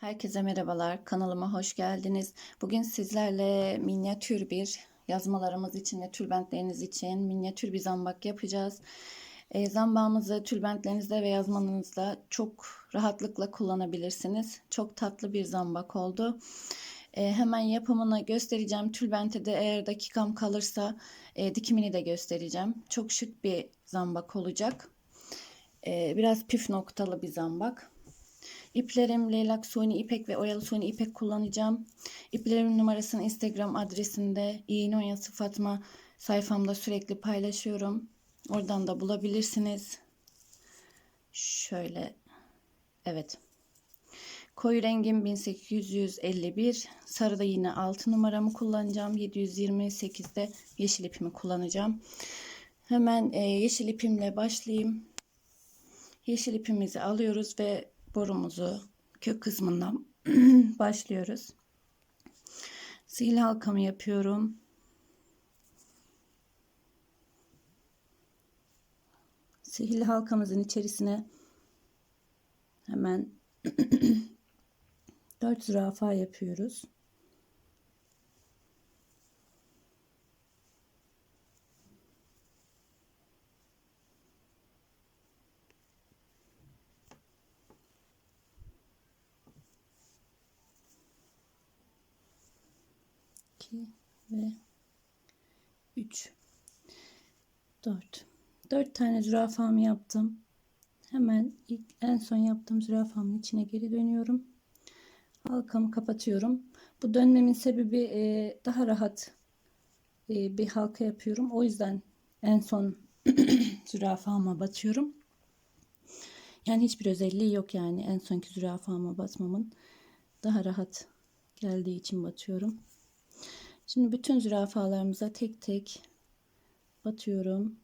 Herkese merhabalar. Kanalıma hoş geldiniz. Bugün sizlerle minyatür bir yazmalarımız için ve tülbentleriniz için minyatür bir zambak yapacağız. E, zambağımızı tülbentlerinizde ve yazmanızda çok rahatlıkla kullanabilirsiniz. Çok tatlı bir zambak oldu. E, hemen yapımını göstereceğim. Tülbente de eğer dakikam kalırsa e, dikimini de göstereceğim. Çok şık bir zambak olacak. E, biraz püf noktalı bir zambak. İplerim leylak suni ipek ve oyalı suni ipek kullanacağım. İplerimin numarasını Instagram adresinde iğne oyası Fatma sayfamda sürekli paylaşıyorum. Oradan da bulabilirsiniz. Şöyle. Evet. Koyu rengim 1851. Sarıda yine 6 numaramı kullanacağım. 728'de yeşil ipimi kullanacağım. Hemen e, yeşil ipimle başlayayım. Yeşil ipimizi alıyoruz ve borumuzu kök kısmından başlıyoruz. Sihir halkamı yapıyorum. Sihirli halkamızın içerisine hemen 4 zürafa yapıyoruz. İki ve üç, dört. Dört tane zürafamı yaptım. Hemen ilk en son yaptığım zürafamın içine geri dönüyorum. Halkamı kapatıyorum. Bu dönmemin sebebi e, daha rahat e, bir halka yapıyorum. O yüzden en son zürafama batıyorum. Yani hiçbir özelliği yok yani en sonki zürafama batmamın daha rahat geldiği için batıyorum. Şimdi bütün zürafalarımıza tek tek batıyorum.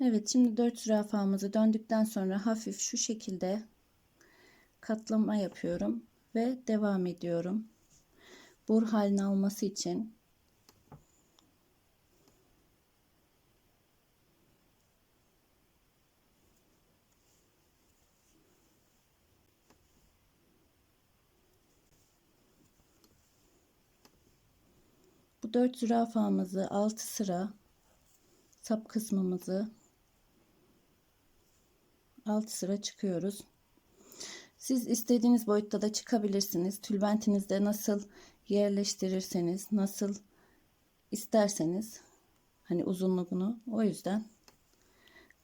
Evet şimdi 4 zürafamızı döndükten sonra hafif şu şekilde katlama yapıyorum ve devam ediyorum. Bur halini alması için bu dört zürafamızı 6 sıra sap kısmımızı 6 sıra çıkıyoruz. Siz istediğiniz boyutta da çıkabilirsiniz. Tülbentinizde nasıl yerleştirirseniz, nasıl isterseniz hani uzunluğunu o yüzden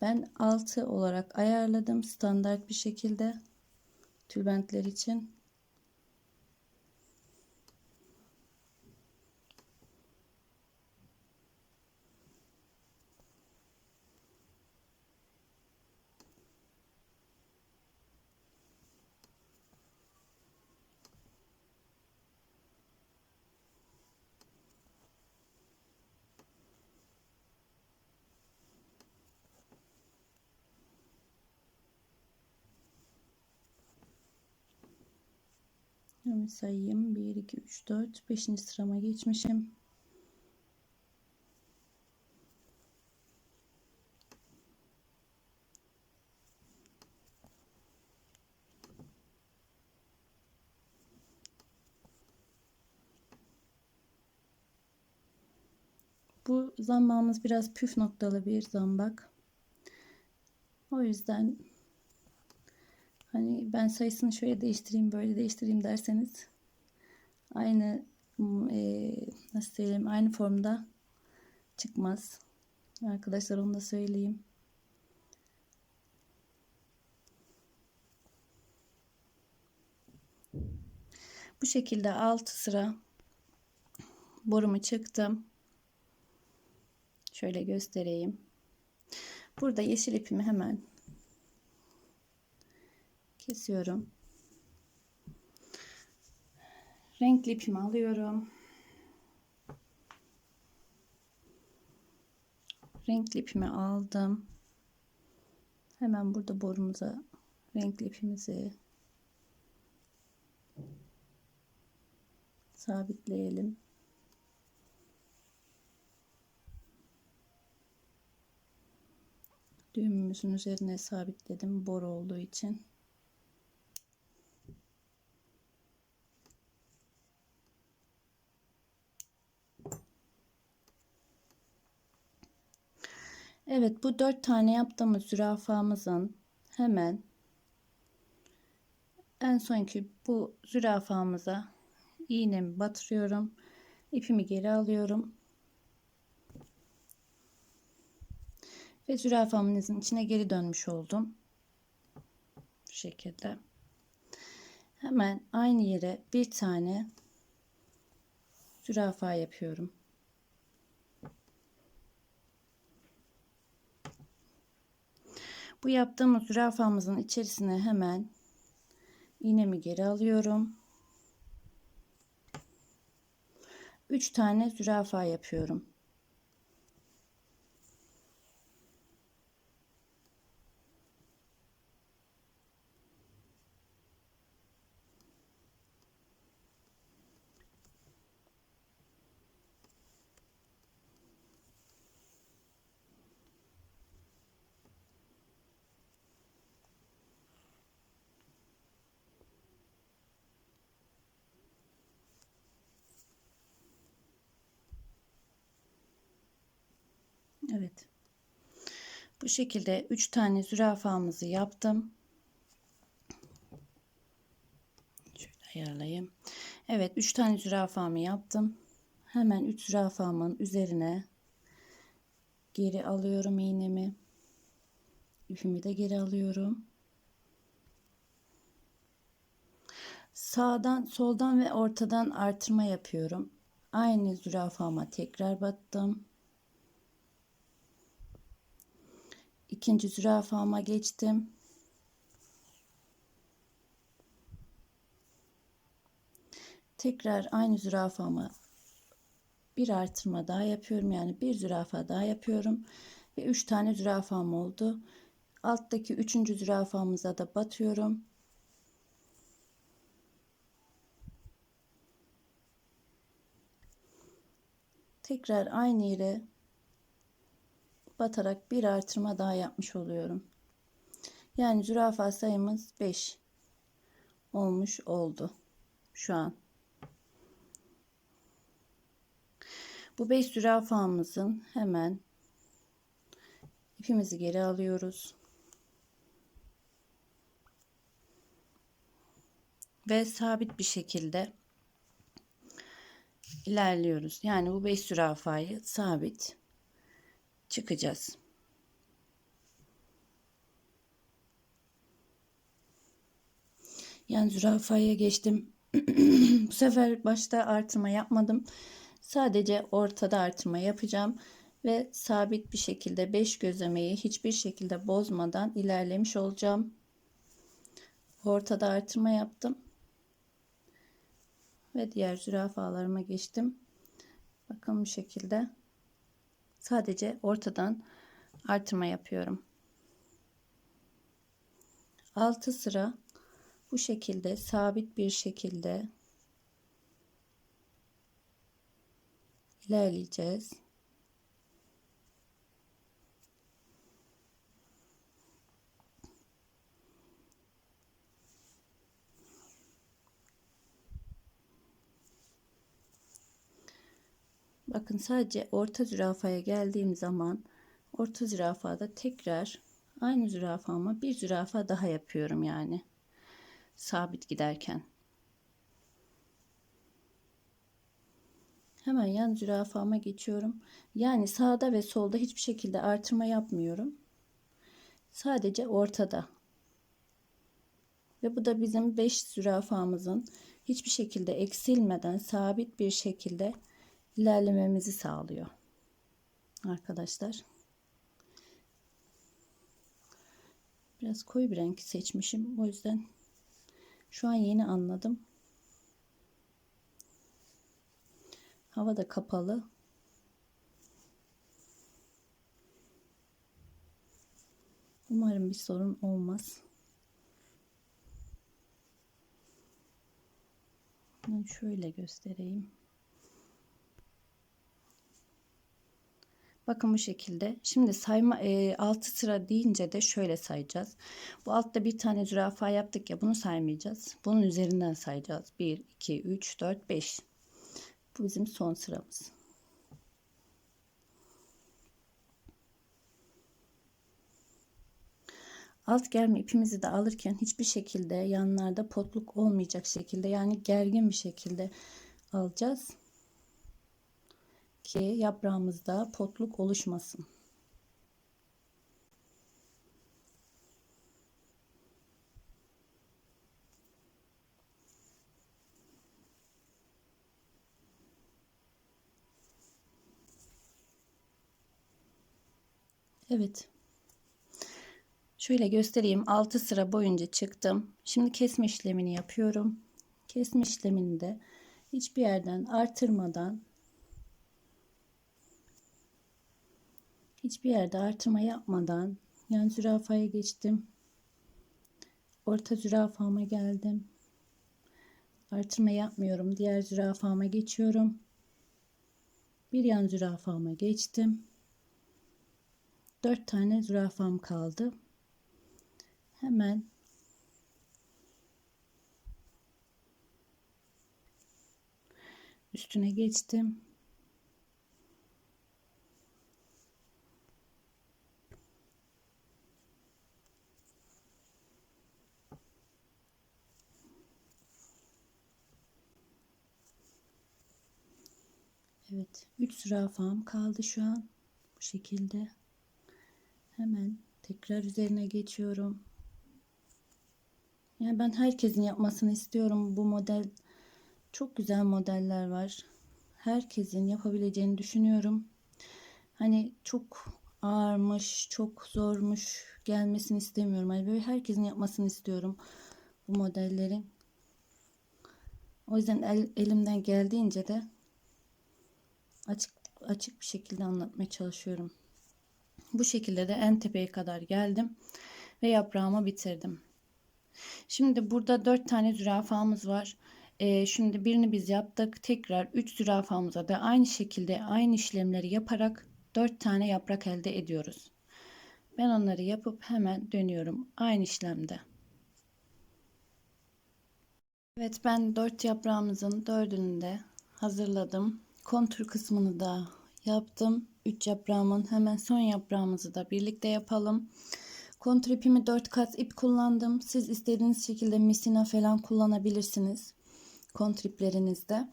ben 6 olarak ayarladım standart bir şekilde tülbentler için. Hemen sayayım. 1, 2, 3, 4. 5. sırama geçmişim. Bu zambağımız biraz püf noktalı bir zambak. O yüzden Hani ben sayısını şöyle değiştireyim böyle değiştireyim derseniz aynı e, nasıl söyleyeyim aynı formda çıkmaz. Arkadaşlar onu da söyleyeyim. Bu şekilde 6 sıra borumu çıktım. Şöyle göstereyim. Burada yeşil ipimi hemen kesiyorum. Renkli ipimi alıyorum. Renkli ipimi aldım. Hemen burada borumuza renkli ipimizi sabitleyelim. Düğümümüzün üzerine sabitledim boru olduğu için. Evet bu dört tane yaptığımız zürafamızın hemen en sonki bu zürafamıza iğnemi batırıyorum. ipimi geri alıyorum. Ve zürafamızın içine geri dönmüş oldum. Bu şekilde. Hemen aynı yere bir tane zürafa yapıyorum. Bu yaptığımız zürafamızın içerisine hemen iğnemi geri alıyorum. 3 tane zürafa yapıyorum. Evet. Bu şekilde 3 tane zürafamızı yaptım. Şöyle ayarlayayım. Evet 3 tane zürafamı yaptım. Hemen 3 zürafamın üzerine geri alıyorum iğnemi. İpimi de geri alıyorum. Sağdan, soldan ve ortadan artırma yapıyorum. Aynı zürafama tekrar battım. İkinci zürafama geçtim. Tekrar aynı zürafamı bir artırma daha yapıyorum. Yani bir zürafa daha yapıyorum. Ve üç tane zürafam oldu. Alttaki üçüncü zürafamıza da batıyorum. Tekrar aynı yere batarak bir artırma daha yapmış oluyorum. Yani zürafa sayımız 5 olmuş oldu şu an. Bu 5 zürafamızın hemen ipimizi geri alıyoruz. Ve sabit bir şekilde ilerliyoruz. Yani bu 5 zürafayı sabit çıkacağız. Yani zürafaya geçtim. Bu sefer başta artırma yapmadım. Sadece ortada artırma yapacağım ve sabit bir şekilde 5 gözlemeyi hiçbir şekilde bozmadan ilerlemiş olacağım. Ortada artırma yaptım. Ve diğer zürafalarıma geçtim. Bakın bu şekilde. Sadece ortadan artırma yapıyorum. 6 sıra bu şekilde sabit bir şekilde ilerleyeceğiz. Bakın sadece orta zürafaya geldiğim zaman orta zürafada tekrar aynı zürafama bir zürafa daha yapıyorum yani. Sabit giderken. Hemen yan zürafama geçiyorum. Yani sağda ve solda hiçbir şekilde artırma yapmıyorum. Sadece ortada. Ve bu da bizim 5 zürafamızın hiçbir şekilde eksilmeden sabit bir şekilde ilerlememizi sağlıyor. Arkadaşlar. Biraz koyu bir renk seçmişim. O yüzden şu an yeni anladım. Hava da kapalı. Umarım bir sorun olmaz. Ben şöyle göstereyim. Bakın bu şekilde. Şimdi sayma e, 6 sıra deyince de şöyle sayacağız. Bu altta bir tane zürafa yaptık ya bunu saymayacağız. Bunun üzerinden sayacağız. 1, 2, 3, 4, 5. Bu bizim son sıramız. Alt germe ipimizi de alırken hiçbir şekilde yanlarda potluk olmayacak şekilde yani gergin bir şekilde alacağız ki yaprağımızda potluk oluşmasın. Evet. Şöyle göstereyim. 6 sıra boyunca çıktım. Şimdi kesme işlemini yapıyorum. Kesme işleminde hiçbir yerden artırmadan hiçbir yerde artırma yapmadan yan zürafaya geçtim. Orta zürafama geldim. Artırma yapmıyorum. Diğer zürafama geçiyorum. Bir yan zürafama geçtim. 4 tane zürafam kaldı. Hemen üstüne geçtim. Evet, 3 zürafam kaldı şu an. Bu şekilde. Hemen tekrar üzerine geçiyorum. Yani ben herkesin yapmasını istiyorum. Bu model çok güzel modeller var. Herkesin yapabileceğini düşünüyorum. Hani çok ağırmış, çok zormuş gelmesini istemiyorum. Hani böyle herkesin yapmasını istiyorum bu modellerin. O yüzden el, elimden geldiğince de açık açık bir şekilde anlatmaya çalışıyorum. Bu şekilde de en tepeye kadar geldim ve yaprağımı bitirdim. Şimdi burada 4 tane zürafamız var. Ee, şimdi birini biz yaptık. Tekrar 3 zürafamıza da aynı şekilde aynı işlemleri yaparak 4 tane yaprak elde ediyoruz. Ben onları yapıp hemen dönüyorum. Aynı işlemde. Evet ben 4 yaprağımızın 4'ünü de hazırladım. Kontur kısmını da yaptım. 3 yaprağımın hemen son yaprağımızı da birlikte yapalım. Kontur ipimi 4 kat ip kullandım. Siz istediğiniz şekilde misina falan kullanabilirsiniz. Kontur iplerinizde.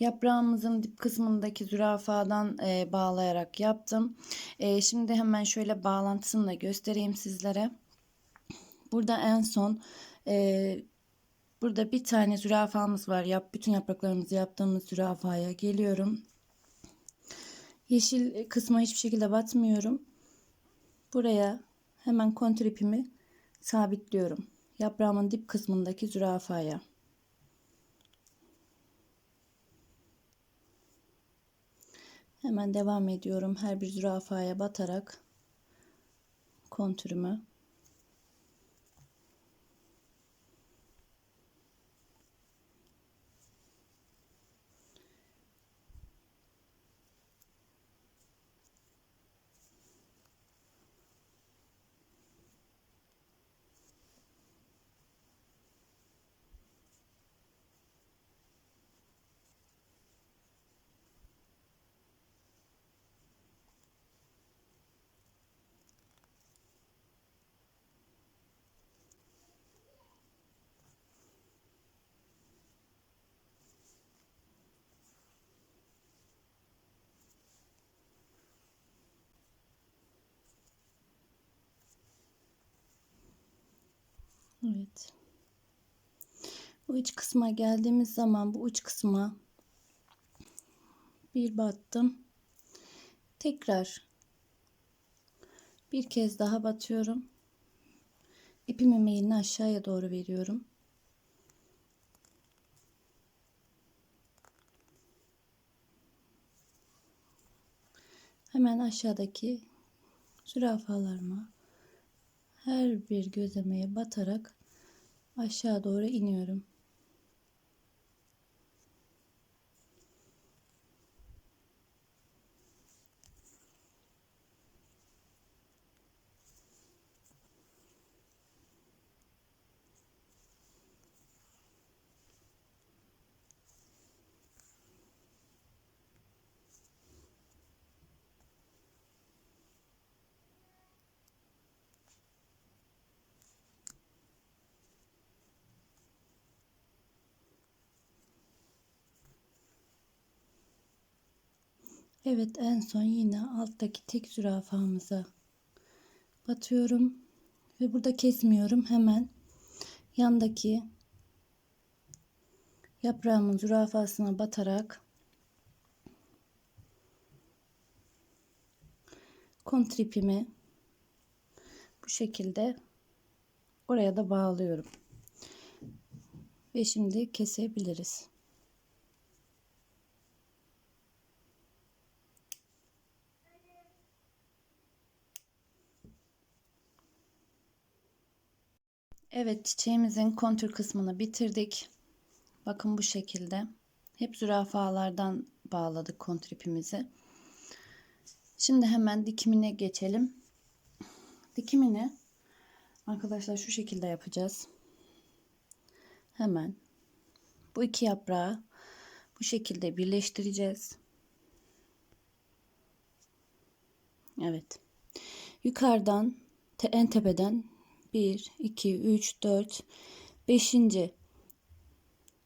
Yaprağımızın dip kısmındaki zürafadan e, bağlayarak yaptım. E, şimdi hemen şöyle bağlantısını da göstereyim sizlere. Burada en son e, burada bir tane zürafamız var. Yap, bütün yapraklarımızı yaptığımız zürafaya geliyorum. Yeşil kısma hiçbir şekilde batmıyorum. Buraya hemen kontür ipimi sabitliyorum. Yaprağımın dip kısmındaki zürafaya. Hemen devam ediyorum. Her bir zürafaya batarak kontürümü Evet. Bu iç kısma geldiğimiz zaman bu uç kısma bir battım. Tekrar bir kez daha batıyorum. İpimin meyilini aşağıya doğru veriyorum. Hemen aşağıdaki zürafalarıma her bir gözlemeye batarak aşağı doğru iniyorum. Evet en son yine alttaki tek zürafamıza batıyorum ve burada kesmiyorum hemen yandaki yaprağımın zürafasına batarak kontripimi bu şekilde oraya da bağlıyorum ve şimdi kesebiliriz. Evet çiçeğimizin kontür kısmını bitirdik. Bakın bu şekilde. Hep zürafalardan bağladık kontripimizi. Şimdi hemen dikimine geçelim. Dikimini arkadaşlar şu şekilde yapacağız. Hemen bu iki yaprağı bu şekilde birleştireceğiz. Evet. Yukarıdan en tepeden 1, 2, 3, 4, 5.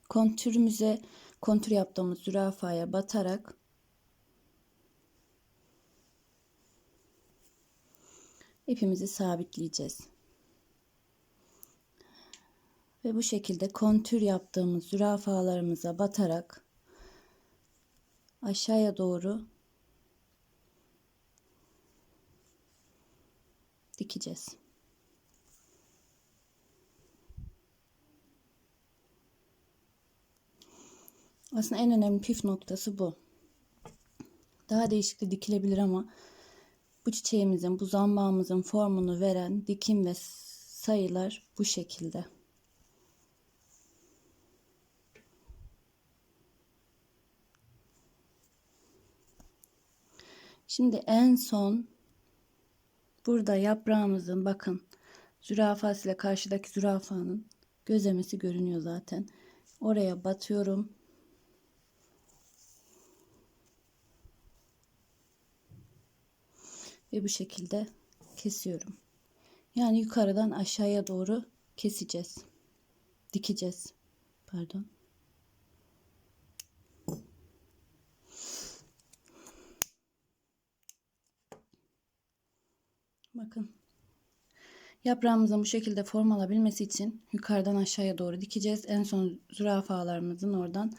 kontürümüze kontür yaptığımız zürafaya batarak ipimizi sabitleyeceğiz. Ve bu şekilde kontür yaptığımız zürafalarımıza batarak aşağıya doğru dikeceğiz. Aslında en önemli püf noktası bu. Daha değişik de dikilebilir ama bu çiçeğimizin, bu zambağımızın formunu veren dikim ve sayılar bu şekilde. Şimdi en son burada yaprağımızın bakın zürafası ile karşıdaki zürafanın gözlemesi görünüyor zaten. Oraya batıyorum. Ve bu şekilde kesiyorum. Yani yukarıdan aşağıya doğru keseceğiz. Dikeceğiz. Pardon. Bakın. Yaprağımızın bu şekilde form alabilmesi için yukarıdan aşağıya doğru dikeceğiz. En son zürafalarımızın oradan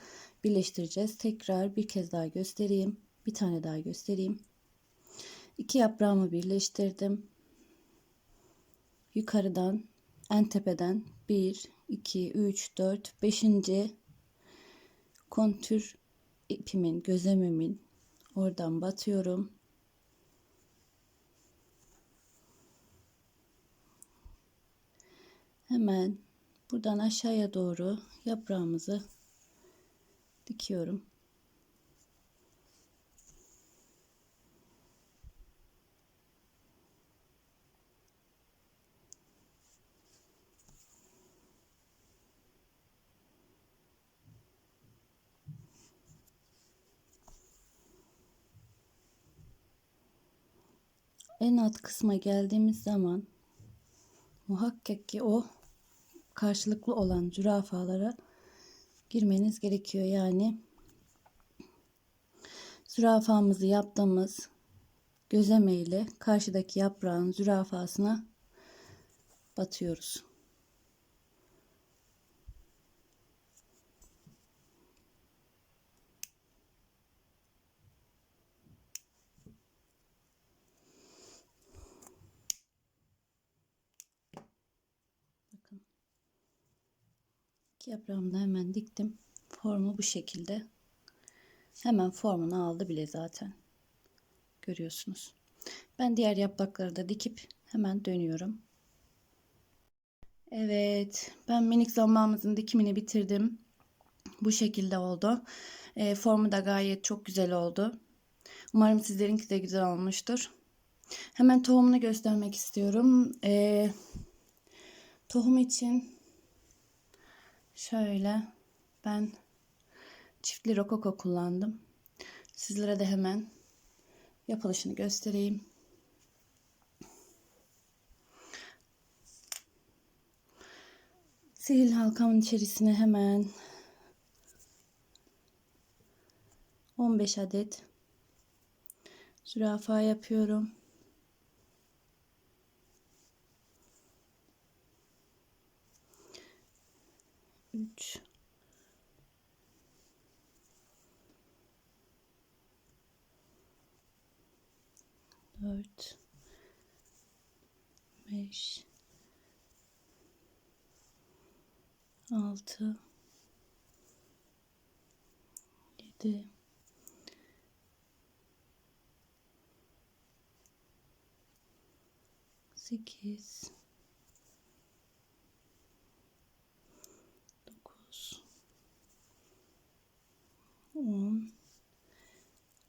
birleştireceğiz. Tekrar bir kez daha göstereyim. Bir tane daha göstereyim. İki yaprağımı birleştirdim. Yukarıdan en tepeden 1, 2, 3, 4, 5. kontür ipimin, gözlemimin oradan batıyorum. Hemen buradan aşağıya doğru yaprağımızı dikiyorum. En alt kısma geldiğimiz zaman muhakkak ki o karşılıklı olan zürafalara girmeniz gerekiyor. Yani zürafamızı yaptığımız gözleme ile karşıdaki yaprağın zürafasına batıyoruz. Yaprağımı da hemen diktim. Formu bu şekilde. Hemen formunu aldı bile zaten. Görüyorsunuz. Ben diğer yaprakları da dikip hemen dönüyorum. Evet, ben minik zamanımızın dikimini bitirdim. Bu şekilde oldu. E, formu da gayet çok güzel oldu. Umarım sizlerinki de güzel olmuştur. Hemen tohumunu göstermek istiyorum. E, tohum için şöyle ben çiftli rokoko kullandım. Sizlere de hemen yapılışını göstereyim. Sihirli halkamın içerisine hemen 15 adet zürafa yapıyorum. 3 4 5 6 7 8 On.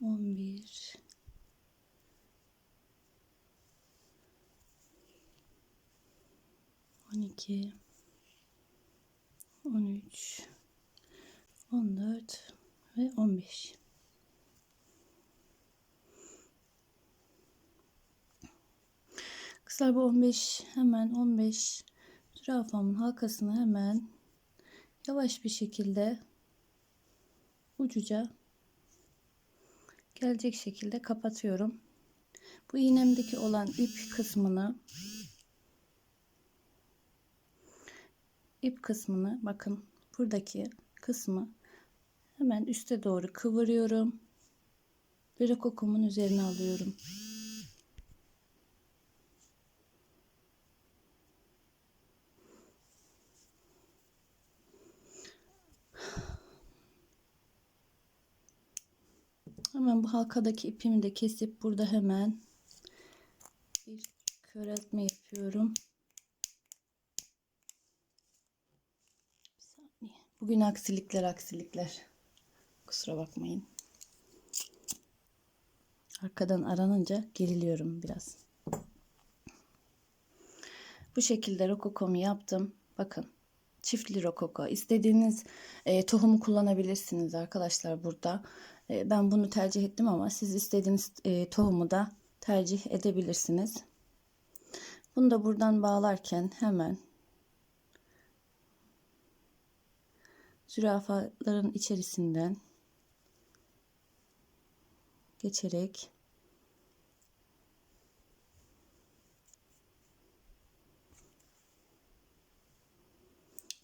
On bir. On iki. On üç. On dört ve on beş. Kızlar bu 15 hemen 15 zürafamın halkasını hemen yavaş bir şekilde ucuca gelecek şekilde kapatıyorum. Bu iğnemdeki olan ip kısmını ip kısmını bakın buradaki kısmı hemen üste doğru kıvırıyorum. Bir kokumun üzerine alıyorum. Hemen bu halkadaki ipimi de kesip burada hemen bir köreltme yapıyorum. Bugün aksilikler aksilikler. Kusura bakmayın. Arkadan aranınca geriliyorum biraz. Bu şekilde rokokomu yaptım. Bakın çiftli rokoko. İstediğiniz e, tohumu kullanabilirsiniz arkadaşlar burada. E, ben bunu tercih ettim ama siz istediğiniz e, tohumu da tercih edebilirsiniz. Bunu da buradan bağlarken hemen zürafaların içerisinden geçerek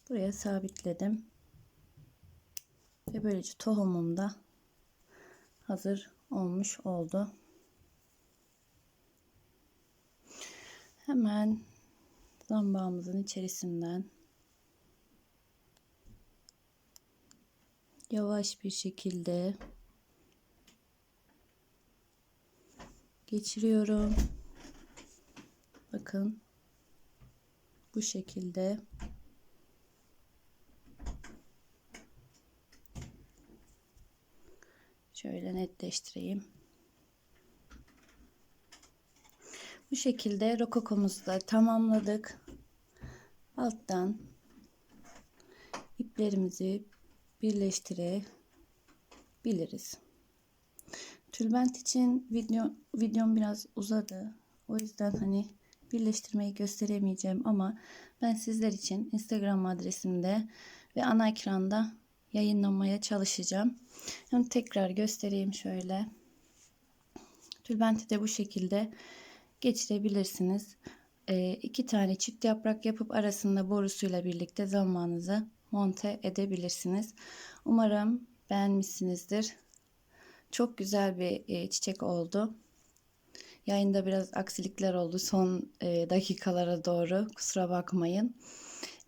buraya sabitledim. Ve böylece tohumum da hazır olmuş oldu. Hemen zambağımızın içerisinden yavaş bir şekilde geçiriyorum. Bakın bu şekilde Şöyle netleştireyim. Bu şekilde rokokomuzu da tamamladık. Alttan iplerimizi birleştirebiliriz. Tülbent için video videom biraz uzadı. O yüzden hani birleştirmeyi gösteremeyeceğim ama ben sizler için Instagram adresimde ve ana ekranda yayınlamaya çalışacağım. Yani tekrar göstereyim şöyle. Tülbenti de bu şekilde geçirebilirsiniz. E, iki tane çift yaprak yapıp arasında borusuyla birlikte zamanınızı monte edebilirsiniz. Umarım beğenmişsinizdir. Çok güzel bir e, çiçek oldu. Yayında biraz aksilikler oldu son e, dakikalara doğru. Kusura bakmayın.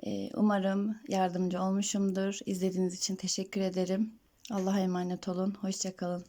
E, umarım yardımcı olmuşumdur. İzlediğiniz için teşekkür ederim. Allah'a emanet olun. Hoşçakalın.